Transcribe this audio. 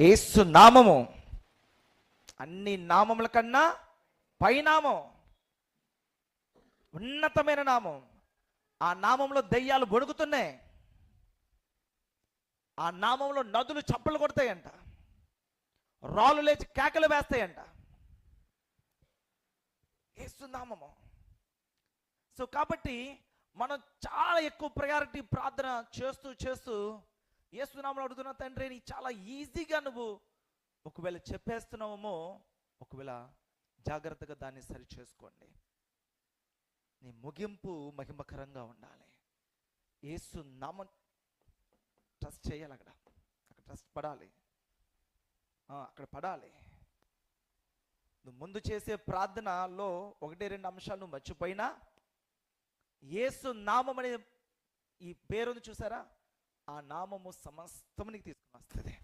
ఏసు నామము. అన్ని నామముల కన్నా పైనామం. ఉన్నతమైన నామం. ఆ నామంలో దెయ్యాలు బొడుకుతున్నాయి ఆ నామంలో నదులు చప్పలు కొడతాయంట. రాళ్ళు లేచి కేకలు వేస్తాయంట. ఏసునామము సో కాబట్టి మనం చాలా ఎక్కువ ప్రయారిటీ ప్రార్థన చేస్తూ చేస్తూ ఏసునామలు అడుగుతున్న తండ్రి నీ చాలా ఈజీగా నువ్వు ఒకవేళ చెప్పేస్తున్నావేమో ఒకవేళ జాగ్రత్తగా దాన్ని సరి చేసుకోండి నీ ముగింపు మహిమకరంగా ఉండాలి. ఏసు నామం ట్రస్ట్ చేయాలి అక్కడ. అక్కడ ట్రస్ట్ పడాలి. అక్కడ పడాలి. నువ్వు ముందు చేసే ప్రార్థనలో ఒకటి రెండు అంశాలు నువ్వు మర్చిపోయినా యేసు నామం అనే ఈ పేరును చూసారా? ఆ నామము సమస్తమునికి తీసుకుని వస్తుంది.